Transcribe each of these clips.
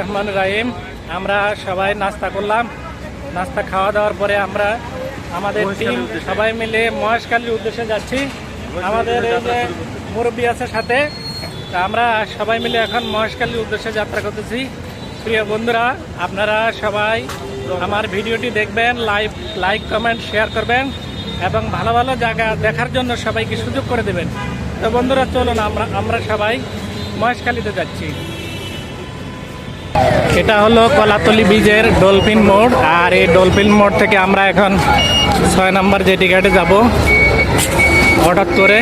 রহমান রাহিম। আমরা সবাই নাস্তা করলাম। নাস্তা খাওয়া দাওয়ার পরে আমরা আমাদের টিম সবাই মিলে মহেশখালীর উদ্দেশ্যে যাচ্ছি। আমাদের এই যে মুরব্বী আছে সাথে তা আমরা সবাই মিলে এখন মহেশখালীর উদ্দেশ্যে যাত্রা করতেছি। প্রিয় বন্ধুরা আপনারা সবাই আমার ভিডিওটি দেখবেন লাইভ লাইক কমেন্ট শেয়ার করবেন এবং ভালো ভালো জায়গা দেখার জন্য সবাইকে সুযোগ করে দেবেন। তো বন্ধুরা চলুন আমরা আমরা সবাই মহেশখালীতে যাচ্ছি। এটা হলো কলাতলি বীজের ডলফিন মোড়, আর এই ডলফিন মোড় থেকে আমরা এখন ছয় নম্বর জেটি ঘাটে যাব, হঠাৎ করে।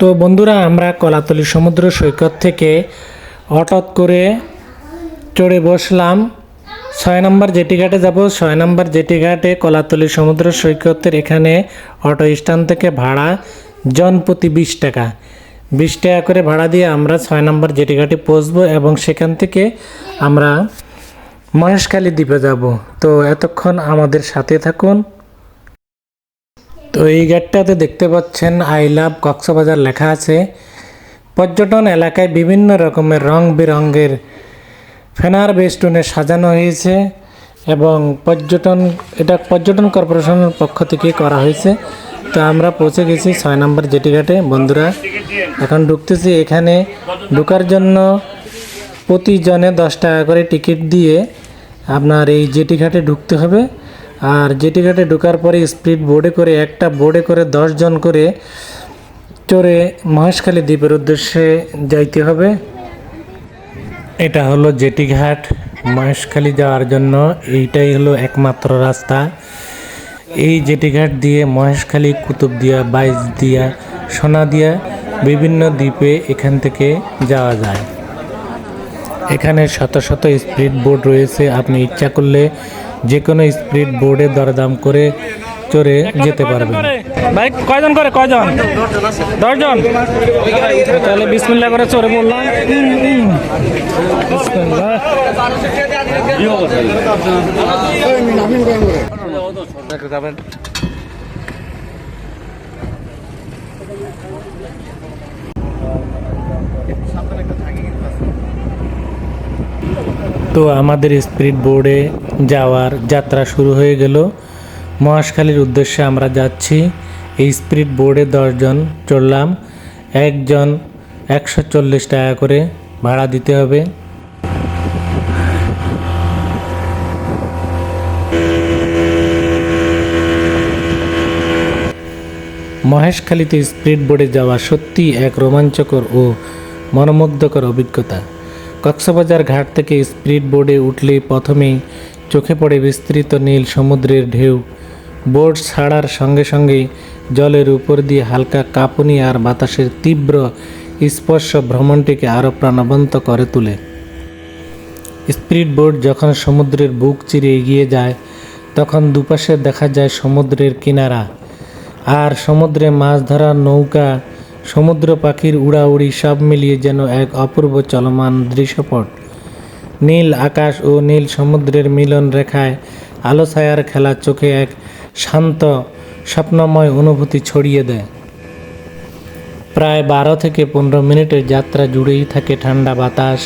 তো বন্ধুরা, আমরা কলাতলি সমুদ্র সৈকত থেকে হঠাৎ করে চড়ে বসলাম। ছয় নম্বর জেটি ঘাটে যাব, ছয় নম্বর জেটি ঘাটে কলাতলি সমুদ্র সৈকতের এখানে অটো স্ট্যান্ড থেকে ভাড়া জন প্রতি বিশ টাকা। বিশ টাকা করে ভাড়া দিয়ে আমরা ছয় নম্বর জেটি ঘাটে পৌঁছবো এবং সেখান থেকে আমরা মহেশখালী দ্বীপে যাব। তো এতক্ষণ আমাদের সাথে থাকুন। তো এই গেটটাতে দেখতে পাচ্ছেন আই লাভ কক্সবাজার লেখা আছে, পর্যটন এলাকায় বিভিন্ন রকমের রং বেরঙের ফেনার বেস্টুনে সাজানো হয়েছে এবং পর্যটন, এটা পর্যটন কর্পোরেশনের পক্ষ থেকে করা হয়েছে। তো আমরা পৌঁছে গেছি ছয় নম্বর জেটি ঘাটে বন্ধুরা, এখন ঢুকতেছি এখানে। ঢুকার জন্য প্রতিজনে দশ টাকা করে টিকিট দিয়ে আপনার এই জেটি ঘাটে ঢুকতে হবে। আর জেটি ঘাটে ঢোকার পরে স্পিড বোর্ডে করে, একটা বোর্ডে করে জন করে চড়ে মহেশখালী দ্বীপের উদ্দেশ্যে যাইতে হবে। এটা হলো জেটি ঘাট মহেশখালী যাওয়ার জন্য এইটাই হলো একমাত্র রাস্তা। এই জেটি ঘাট দিয়ে মহেশখালী কুতুবদিয়া বাইজ দিয়া সোনাদিয়া বিভিন্ন দ্বীপে এখান থেকে যাওয়া যায়। এখানে শত শত স্পিড বোর্ড রয়েছে। আপনি ইচ্ছা করলে যে কোনো স্পিড বোর্ডে দরদাম করে চড়ে যেতে পারবেন। ভাই কয়জন করে? কয়জন? দশজন? তাহলে বিসমিল্লা করে চড়ে বললাম। বিসমিল্লাহ। তো আমাদের স্পিড বোর্ডে যাওয়ার যাত্রা শুরু হয়ে গেল। মহাশখালীর উদ্দেশ্যে আমরা যাচ্ছি। এই স্পিড বোর্ডে দশজন চড়লাম। একজন একশো চল্লিশ টাকা করে ভাড়া দিতে হবে। মহেশখালীতে স্পিড বোর্ডে যাওয়া সত্যি এক রোমাঞ্চকর ও মনোমুগ্ধকর অভিজ্ঞতা। কক্সবাজার ঘাট থেকে স্পিড বোর্ডে উঠলেই প্রথমেই চোখে পড়ে বিস্তৃত নীল সমুদ্রের ঢেউ। বোর্ড ছাড়ার সঙ্গে সঙ্গে জলের উপর দিয়ে হালকা কাঁপুনি আর বাতাসের তীব্র স্পর্শ ভ্রমণটিকে আরও প্রাণবন্ত করে তোলে। স্পিড বোট যখন সমুদ্রের বুক চিরে এগিয়ে যায়, তখন দুপাশে দেখা যায় সমুদ্রের কিনারা। আর সমুদ্রে মাছ ধরার নৌকা, সমুদ্র পাখির উড়াউড়ি সব মিলিয়ে যেন এক অপূর্ব চলমান দৃশ্যপট। নীল আকাশ ও নীল সমুদ্রের মিলন রেখায় আলো ছায়ার খেলা চোখে এক শান্ত, স্বপ্নময় অনুভূতি ছড়িয়ে দেয়। প্রায় বারো থেকে পনেরো মিনিটের যাত্রা জুড়েই থাকে ঠান্ডা বাতাস,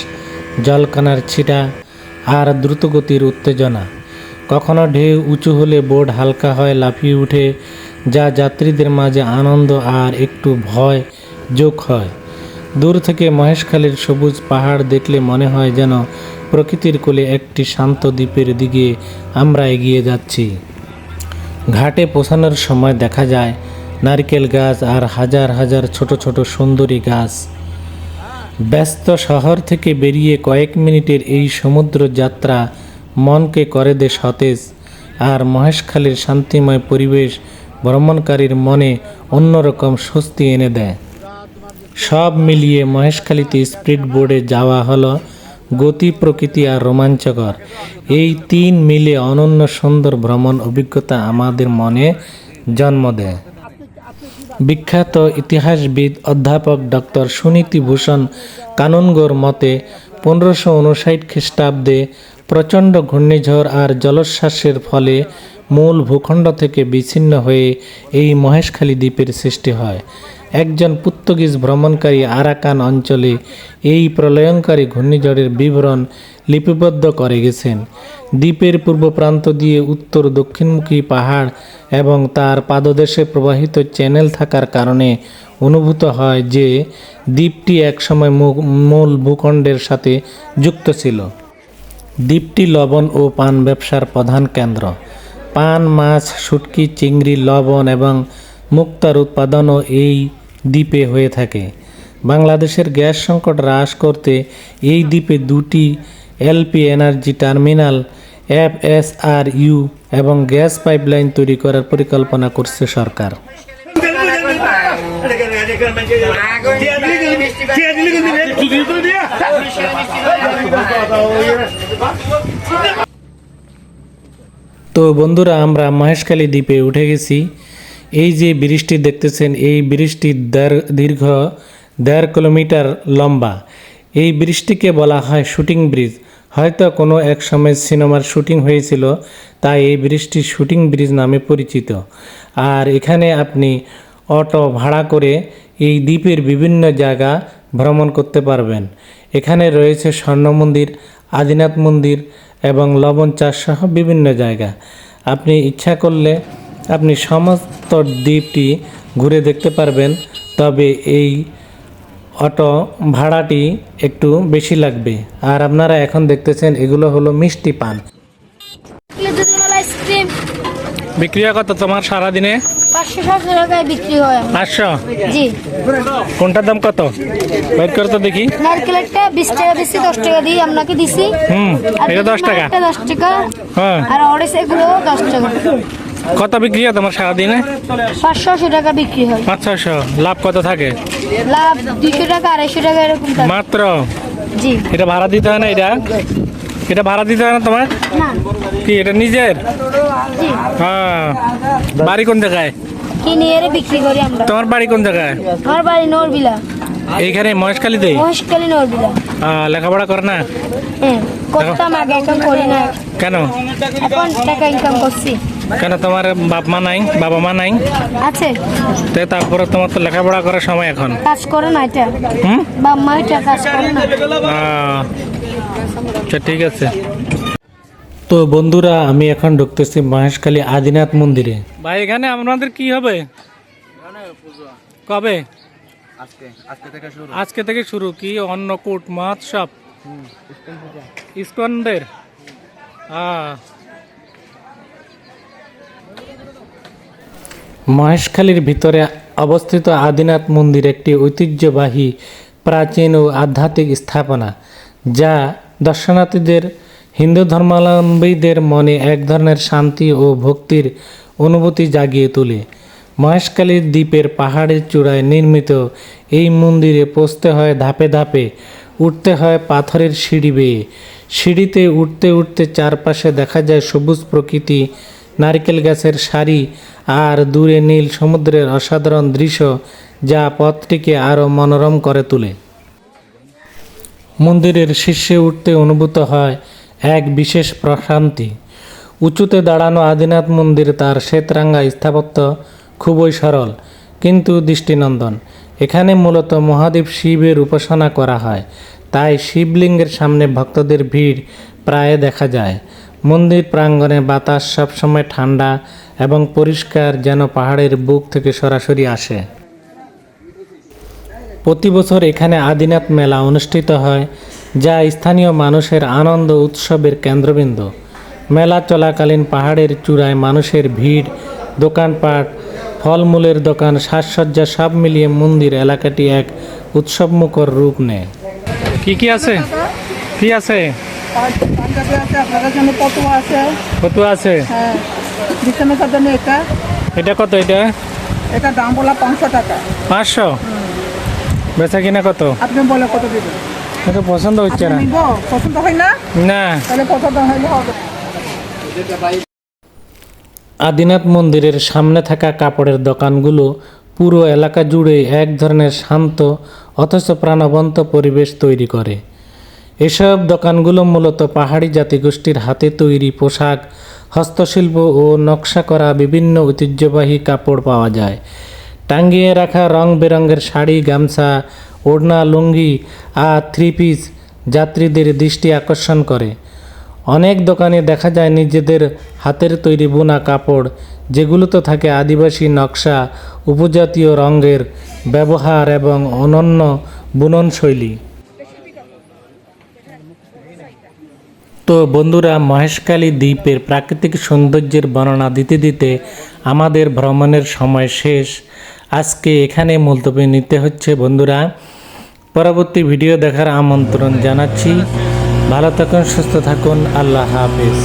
জলকানার ছিটা আর দ্রুতগতির উত্তেজনা। কখনো ঢেউ উঁচু হলে বোর্ড হালকা হয়, লাফিয়ে উঠে যা যাত্রীদের মাঝে আনন্দ আর একটু ভয় যোগ হয়। দূর থেকে মহেশখালীর সবুজ পাহাড় দেখলে মনে হয় যেন প্রকৃতির কোলে একটি শান্ত দ্বীপের দিকে আমরা এগিয়ে যাচ্ছি। ঘাটে পৌঁছানোর সময় দেখা যায় নারকেল গাছ আর হাজার হাজার ছোট ছোট সুন্দরী গাছ। ব্যস্ত শহর থেকে বেরিয়ে কয়েক মিনিটের এই সমুদ্র যাত্রা মনকে করে দে সতেজ, আর মহেশখালীর শান্তিময় পরিবেশ ভ্রমণকারীর মনে অন্যরকম স্বস্তি এনে দেয়। সব মিলিয়ে মহেশখালীতে স্পিড বোর্ডে যাওয়া হলো গতি, প্রকৃতি আর রোমাঞ্চকর। এই তিন মিলে অনন্য সুন্দর ভ্রমণ অভিজ্ঞতা আমাদের মনে জন্ম দেয়। বিখ্যাত ইতিহাসবিদ অধ্যাপক ডক্টর সুনীতি ভূষণ কানুনগোর মতে, পনেরোশো উনষাট খ্রিস্টাব্দে প্রচণ্ড ঘূর্ণিঝড় আর জলোচ্ছ্বাসের ফলে মূল ভূখণ্ড থেকে বিচ্ছিন্ন হয়ে এই মহেশখালী দ্বীপের সৃষ্টি হয়। একজন পর্তুগিজ ভ্রমণকারী আরাকান অঞ্চলে এই প্রলয়ঙ্কারী ঘূর্ণিঝড়ের বিবরণ লিপিবদ্ধ করে গেছেন। দ্বীপের পূর্ব প্রান্ত দিয়ে উত্তর দক্ষিণমুখী পাহাড় এবং তার পাদদেশে প্রবাহিত চ্যানেল থাকার কারণে অনুভূত হয় যে দ্বীপটি একসময় মূল ভূখণ্ডের সাথে যুক্ত ছিল। দ্বীপটি লবণ ও পান ব্যবসার প্রধান কেন্দ্র। পান, মাছ, শুটকি, চিংড়ি, লবণ এবং মুক্তার উৎপাদনও এই দ্বীপে হয়ে থাকে। বাংলাদেশের গ্যাস সংকট হ্রাস করতে এই দ্বীপে দুটি L P energy terminal, F S R U এবং গ্যাস পাইপলাইন তৈরি করার পরিকল্পনা করছে সরকার। তো বন্ধুরা, আমরা মহেশখালী দ্বীপে উঠে গেছি। এই যে ব্রিজটি দেখতেছেন, এই ব্রিজটি দীর্ঘ দেড় কিলোমিটার লম্বা। এই ব্রিজটিকে বলা হয় শুটিং ব্রিজ। হয়তো কোনো এক সময় সিনেমার শুটিং হয়েছিল, তাই এই ব্রিজটি শুটিং ব্রিজ নামে পরিচিত। আর এখানে আপনি অটো ভাড়া করে এই দ্বীপের বিভিন্ন জায়গা ভ্রমণ করতে পারবেন। এখানে রয়েছে স্বর্ণ মন্দির, আদিনাথ মন্দির এবং লবণ চাষ সহ বিভিন্ন জায়গা। আপনি ইচ্ছা করলে আপনি সমস্ত দ্বীপটি ঘুরে দেখতে পারবেন, তবে এই অটো ভাড়াটি একটু বেশি লাগবে। আর আপনারা এখন দেখতেছেন এগুলো হলো মিষ্টি পান। কিলো দুধমালা আইসক্রিম বিক্রি হয় কত তোমার সারাদিনে? পাঁচশো সাতশো টাকায় বিক্রি হয়। পাঁচশো? জি। কোনটার দাম কত? বের করে তো দেখি। নারকেলেরটা বিশ টাকা দিচ্ছি দশ টাকা দিয়ে আপনাকে দিছি। হুম এটা দশ টাকা? দশ টাকা। হ্যাঁ। আর অরেস এগুলো দশ টাকা। কত বিক্রি হয় তোমার সারাদিনে? পাঁচশো আশি টাকা বিক্রি হয়। পাঁচ ছশো লাভ কত থাকে? লাভ দুইশো টাকা আড়াইশো টাকা এরকম মাত্র? জি। এটা ভাড়া দিতে হয় না এটা? এটা ভাড়া দিতে হয় না তোমার? কি এটা নিজের? হ্যাঁ। বাড়ি কোন জায়গায়? কিনে এর বিক্রি করি আমরা? তোমার বাড়ি কোন জায়গায়? আমার বাড়ি নরবিলা। এইখানে মহেশখালীতে? মহেশখালী নরবিলা। লেখাপড়া করে না? হ্যাঁ করতাম আগে এখন করি না। কেন? এখন টাকা ইনকাম করছি। কেন তোমার বাপ মা নাই বাবা মা নাই? আছে। তো তারপরে তোমার তো লেখাপড়া করার সময় এখন। কাজ করে না এটা? হুম? বা মা এটা কাজ করে না। আচ্ছা ঠিক আছে। তো বন্ধুরা আমি এখন ঢুকতেছি মহেশখালী আদিনাথ মন্দিরে। ভাই এখানে আপনাদের কি হবে? কবে? আজকে আজকে থেকে শুরু। আজকে থেকে শুরু কি? অন্নকূট মহোৎসব ইস্কনদের? হ্যাঁ মহেশখালীর ভিতরে অবস্থিত আদিনাথ মন্দির একটি ঐতিহ্যবাহী প্রাচীন ও আধ্যাত্মিক স্থাপনা যা দর্শনার্থীদের হিন্দু ধর্মাবলম্বীদের মনে এক ধরনের শান্তি ও ভক্তির অনুভূতি জাগিয়ে তোলে। মহেশখালীর দ্বীপের পাহাড়ের চূড়ায় নির্মিত এই মন্দিরে পৌঁছতে হয় ধাপে ধাপে, উঠতে হয় পাথরের সিঁড়ি বেয়ে। সিঁড়িতে উঠতে উঠতে চারপাশে দেখা যায় সবুজ প্রকৃতি, নারকেল গাছের সারি আর দূরে নীল সমুদ্রের অসাধারণ দৃশ্য যা পথটিকে আরও মনোরম করে তোলে। মন্দিরের শীর্ষে উঠতে অনুভূত হয় এক বিশেষ প্রশান্তি। উঁচুতে দাঁড়ানো আদিনাথ মন্দির তার শ্বেতরাঙ্গা স্থাপত্য খুবই সরল, কিন্তু দৃষ্টিনন্দন। এখানে মূলত মহাদেব শিবের উপাসনা করা হয়, তাই শিবলিঙ্গের সামনে ভক্তদের ভিড় প্রায় দেখা যায়। মন্দির প্রাঙ্গণে বাতাস সবসময় ঠান্ডা এবং পরিষ্কার যেন পাহাড়ের বুক থেকে সরাসরি আসে। প্রতি বছর এখানে আদিনাথ মেলা অনুষ্ঠিত হয় যা স্থানীয় মানুষের আনন্দ উৎসবের কেন্দ্রবিন্দু। মেলা চলাকালীন পাহাড়ের চূড়ায় মানুষের ভিড় দোকানপাট ফলমূলের দোকান সাজসজ্জা সব মিলিয়ে মন্দির এলাকাটি এক উৎসবমুখর রূপ নেয়। কি কি আছে? কি আছে? কত আছে। এটা কত এটা? এটা দাম বলা পাঁচশো টাকা। পাঁচশো? বেচা কিনা কত? আপনি বলে কত দিবেন? এটা পছন্দ হচ্ছে না। পছন্দ হয় না? না। তাহলে পছন্দ হইলে হবে। আদিনাথ মন্দিরের সামনে থাকা কাপড়ের দোকানগুলো পুরো এলাকা জুড়ে এক ধরনের শান্ত অথচ প্রাণবন্ত পরিবেশ তৈরি করে। এসব দোকানগুলো মূলত পাহাড়ি জাতিগোষ্ঠীর হাতে তৈরি পোশাক হস্তশিল্প ও নকশা করা বিভিন্ন ঐতিহ্যবাহী কাপড় পাওয়া যায়। টাঙ্গিয়ে রাখা রং বেরঙের শাড়ি গামছা ওড়না, লুঙ্গি আর থ্রি পিস যাত্রীদের দৃষ্টি আকর্ষণ করে। অনেক দোকানে দেখা যায় নিজেদের হাতের তৈরি বোনা কাপড়, যেগুলোতে থাকে আদিবাসী নকশা, উপজাতীয় রঙের ব্যবহার এবং অনন্য বুনন শৈলী। তো বন্ধুরা মহেশকালী দ্বীপের প্রাকৃতিক সৌন্দর্যের বর্ণনা দিতে দিতে আমাদের ভ্রমণের সময় শেষ। আজকে এখানে মুলতবি নিতে হচ্ছে বন্ধুরা। পরবর্তী ভিডিও দেখার আমন্ত্রণ জানাচ্ছি। ভালো থাকুন সুস্থ থাকুন। আল্লাহ হাফেজ।